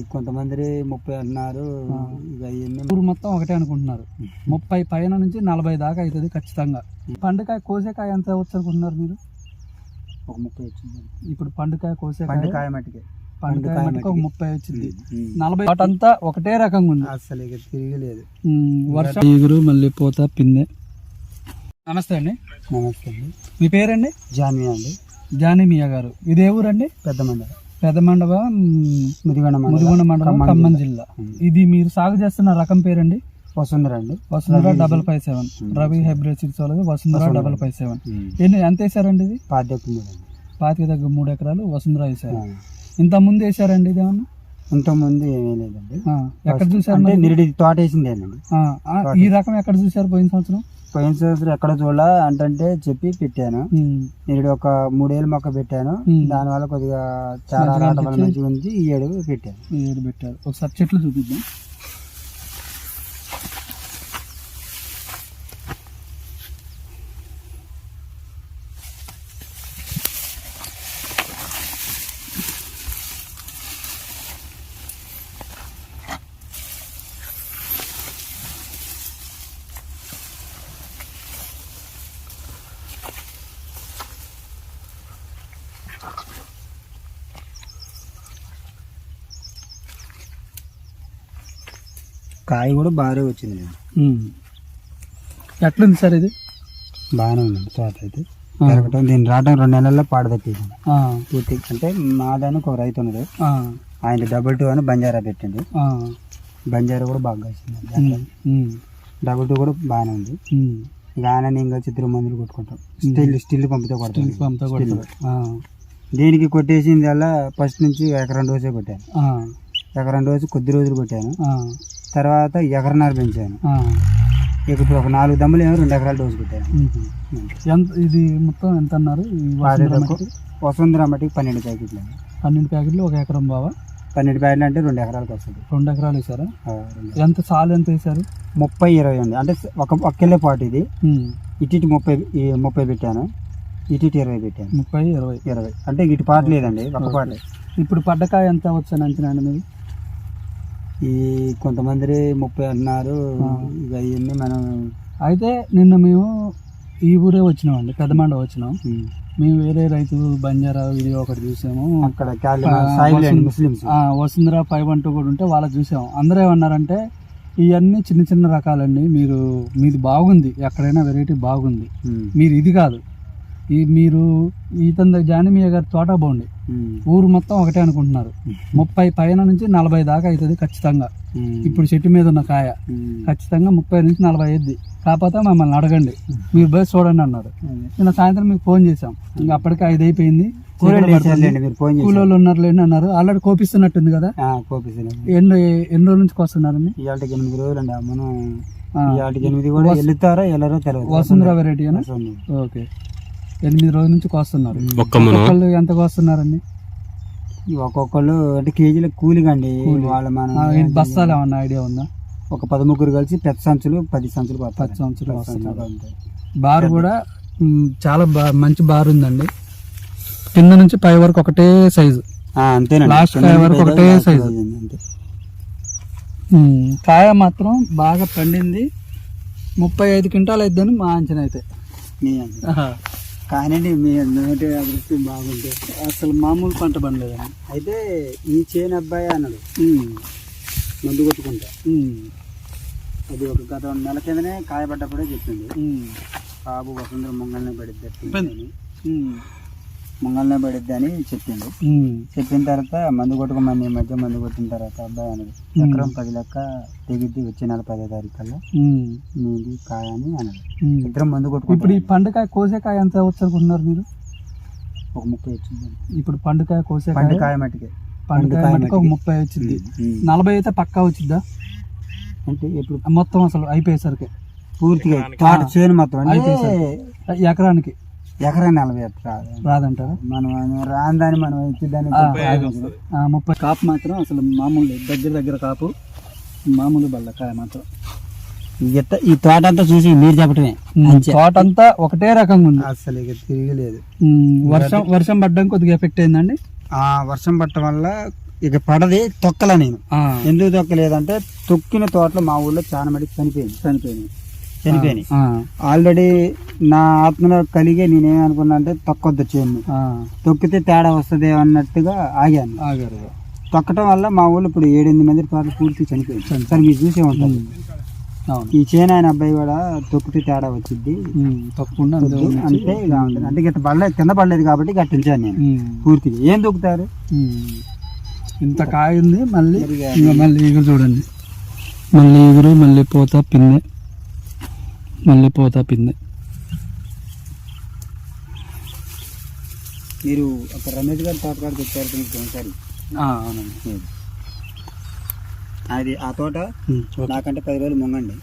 కొంతమంది ముప్పై అంటున్నారు ఊరు మొత్తం ఒకటే అనుకుంటున్నారు. ముప్పై పైన నుంచి నలభై దాకా అవుతుంది ఖచ్చితంగా. పండుకాయ కోసేకాయ ఎంత అవచ్చు అనుకుంటున్నారు మీరు? ఒక ముప్పై వచ్చింది. ఇప్పుడు పండుకాయ కోసేకాయ? పండుకాయ మట్టికి పండుకాయ మటుకు ఒక. ముప్పై వచ్చింది. నలభై వాటంతా ఒకటే రకంగా ఉంది. అసలు ఇక తిరగలేదు. వర్షం? ఈగురు మళ్ళీ పోత పిందె నమస్తే అండి. నమస్తే అండి. మీ పేరండి? జాన్వి అండి. జానీ మియా గారు. ఇది ఏ ఊరండి? పెద్ద మండలం పెద్ద మండవ ముదిగొండ మండలం ఖమ్మం జిల్లా. ఇది మీరు సాగు చేస్తున్న రకం పేరండి? వసుంధర అండి. Vasundhara double five seven. Ravi hybrid six వాళ్ళది వసుంధర. Double five seven. ఎన్ని ఎంత వేసారండి ఇది? పాద్యకుడు అండి. పాతిక దగ్గర మూడు ఎకరాలు వసుంధర వేసారు. ఇంత ముందు వేసారండి ఇది ఏమన్నా? ఇంతకుముందు ఏమీ లేదండి. ఎక్కడ చూసారు అంటే? నిరుడి తోట. వేసిందేనండి ఈ రకం ఎక్కడ చూసారు పోయిన సంవత్సరం? పోయిన సంవత్సరం ఎక్కడ చూడాల అంటే చెప్పి పెట్టాను. నిరుడు ఒక మూడేళ్ళు మొక్క పెట్టాను. ఉమ్. దానివల్ల కొద్దిగా చాలా వల్ల? మంచిగా ఉంది ఈ ఏడు పెట్టాను. ఈ ఏడు పెట్టారు. ఒకసారి చెట్లు చూపిద్దాం. కాయ కూడా బాగానే వచ్చింది. ఎట్లుంది సార్ ఇది? బాగానే ఉందండి తోట అయితే. పెరగటం దీన్ని రావడం రెండు నెలల్లో పాడు తప్పింది. ఆ, పూర్తి అంటే మాదానికి ఒక రైతు ఉన్నాడు. ఆయన డబుల్ టూ అని బంజారా పెట్టిండు. బంజారా కూడా బాగా వచ్చింది డబుల్ టూ కూడా బాగానే ఉంది. ఉమ్. ఇక చిత్ర మందులు కొట్టుకుంటాం. స్టిల్ స్టిల్ పంపితే కొడతాం పంపుతా కొడతారు. ఆ, దీనికి కొట్టేసింది అలా ఫస్ట్ నుంచి ఎకరం రోజే కొట్టాను. ఎకరం రోజు కొద్ది రోజులు కొట్టాను. తర్వాత ఎకరన్నర పెంచాను. ఇప్పుడు ఒక నాలుగు దమ్ములు ఏమో రెండు ఎకరాల డోసు కొట్టాను. ఉమ్. ఎంత ఇది మొత్తం ఎంత అన్నారు వసుంధర. మట్టికి? పన్నెండు ప్యాకెట్లు. పన్నెండు ప్యాకెట్లు ఒక ఎకరం బావా? పన్నెండు ప్యాకెట్లు అంటే రెండు ఎకరాలకు వస్తుంది. రెండు ఎకరాలు వేసారా. ఎంత సాలు ఎంత వేసారు? ముప్పై ఇరవై ఉంది. అంటే ఒక ఒక్కెళ్ళే పాటు ఇది. ఇటు ఇటు ముప్పై ముప్పై పెట్టాను. ఇటు ఇటు ఇరవై పెట్టాను. ముప్పై ఇరవై. ఇరవై. అంటే ఇటు పాట లేదండి ఒక పాట ఇప్పుడు పడ్డకాయ ఎంత వచ్చాను అంచనా అండి మీది? ఈ కొంతమంది ముప్పై అంటున్నారు. ఇక ఇవన్నీ మనం అయితే నిన్న మేము ఈ ఊరే వచ్చినామండి పెద్దమండ వచ్చినాం. మేము వేరే రైతు బంజారా వీడియో ఒకటి చూసాము. అక్కడ Muslims. Vasundhara five one two కూడా ఉంటే వాళ్ళకి చూసాం అందరూ ఏమన్నారంటే ఇవన్నీ చిన్న చిన్న రకాలండి మీరు మీది బాగుంది ఎక్కడైనా వెరైటీ బాగుంది. మీరు ఇది కాదు. ఈ మీరు ఇతని జానిమియ గారి తోట ఉమ్, ఊరు మొత్తం ఒకటే అనుకుంటున్నారు. ముప్పై పైన నుంచి నలభై దాకా అవుతుంది ఖచ్చితంగా. ఇప్పుడు చెట్టు మీద ఉన్న కాయ. ఖచ్చితంగా ముప్పై నుంచి నలభై అయ్యిద్ది కాకపోతే మమ్మల్ని అడగండి. మీరు పోయి చూడండి అన్నారు. నిన్న సాయంత్రం మీకు ఫోన్ చేసాం ఇంకా అప్పటికి ఐదు అయిపోయింది. కూలోళ్ళు ఉన్నారు లేండి అన్నారు. ఆల్రెడీ కోపిస్తున్నట్టుంది కదా. ఎన్ని ఎన్ని రోజుల నుంచి వస్తున్నారండి ఇవాళకి ఎనిమిది రోజులు అండి మనం ఎనిమిది కూడా వెళ్తారో వెళ్ళరో తెలియదు వసుంధర వెరైటీ. ఓకే. ఎనిమిది రోజుల నుంచి కోస్తున్నారు. ఒక్కొక్కళ్ళు ఎంత కోస్తున్నారండి? ఈ ఒక్కొక్కళ్ళు అంటే కేజీల కూలిగా అండి. వాళ్ళు మనం బస్తాలు ఏమన్నా ఐడియా ఉందా? ఒక పదముగ్గురు కలిసి పెద్ద సంచులు పది సంచులు పది వస్తున్నారు సంచులు ఉంటాయి. బార్ కూడా చాలా బా మంచి బార్ ఉందండి. కింద నుంచి పై వరకు ఒకటే సైజు. ఆ, అంతేనండి. లాస్ట్ కాయ వరకు ఒకటే సైజు. కాయ మాత్రం బాగా పండింది. ముప్పై ఐదు క్వింటాలు అయిద్దని మా అంచనా అయితే. కానండి మీ నోటి అదృష్టం బాగుంది. అసలు మామూలు పంట పండలేదండి అయితే ఈ చేను అబ్బాయి అన్నాడు. మందు కొట్టుకుంటా. అది ఒక గత నెల కిందనే కాయపడ్డప్పుడే చెప్పింది బాబు వసుంధర ముంగల్నే పడిద్ది పెద్ద- మ్, ముంగల్నే పడిద్ది అని చెప్పిండు. చెప్పిన తర్వాత మందు కొట్టుకోమని ఈ మధ్య మందు కొట్టిన తర్వాత అబ్బాయి అన్నాడు ఎకరం పది లెక్క తెగిద్ది వచ్చే నెల పదో తారీఖు కల్లా మ్, నీది కాయ అని అన్నాడు. ఇద్దరం మందు ఇప్పుడు కొట్టుకుంటాం ఈ పండుకాయ కోసేకాయ ఎంత వచ్చు అనుకుంటున్నారు మీరు? ఒక ముప్పై వచ్చింది. ఇప్పుడు పండుకాయ కోసేకాయ పండు కాయ మట్టికి. పండుకాయ పండుకాయ మటుకు ఒక. ముప్పై వచ్చింది. నలభై అయితే పక్కా వచ్చిద్దా? అంటే ఇప్పుడు మొత్తం అసలు అయిపోయేసరికి. పూర్తిగా తోట చేను మొత్తం ఎకరానికి. ఎకరా నలభై రాదు. రాదంటారా? మనం రాని దాన్ని మనం ఇచ్చేదాన్ని ముప్పై కాపు మాత్రం అసలు మామూలు. దగ్గర దగ్గర కాపు మామూలు బల్లకాయ మాత్రం. ఎట్ట ఈ తోట అంతా చూసి మీరు చెప్పటమే. తోట అంతా ఒకటే రకంగా ఉంది. అసలు ఇక తిరగలేదు. వర్షం వర్షం పడ్డం కొద్దిగా ఎఫెక్ట్ అయిందండి? ఆ వర్షం పట్టడం వల్ల ఇక పడది తొక్కల నేను. ఎందుకు తొక్కలేదంటే తొక్కిన తోటలో మా ఊళ్ళో చాలా మటుకు చనిపోయింది చనిపోయింది చనిపోయినాయి. ఆల్రెడీ నా ఆత్మలో కలిగే నేనేమనుకున్నా అంటే తొక్కొద్దు చేను. తొక్కితే తేడా వస్తుంది అన్నట్టుగా ఆగాను. ఆగారు. తొక్కటం వల్ల మా ఊళ్ళో ఇప్పుడు ఏడెనిమిది మంది తోటలు పూర్తి చనిపోయింది. సరే మీరు చూసే ఉంటారు. ఈ చేను ఆయన అబ్బాయి కూడా తొక్కితే తేడా వచ్చింది ఉంది. అంటే ఇలా ఉంటుంది అంటే గట్ట పడలేదు కింద పడలేదు కాబట్టి గట్ట ఉంచాను నేను పూర్తిగా. ఏం తొక్కుతారు. ఇంత కాయ ఉంది మళ్ళీ మళ్ళీ ఈగురు చూడండి. మళ్ళీ ఈగురు మళ్ళీ పోతా పిన్నె. మళ్ళీ పోతా పిన్నె మీరు ఒక రమేష్ గారి తోట కాడికి వచ్చారు అవునండి. అది ఆ తోట. నాకంటే పది రోజులు ముంగండి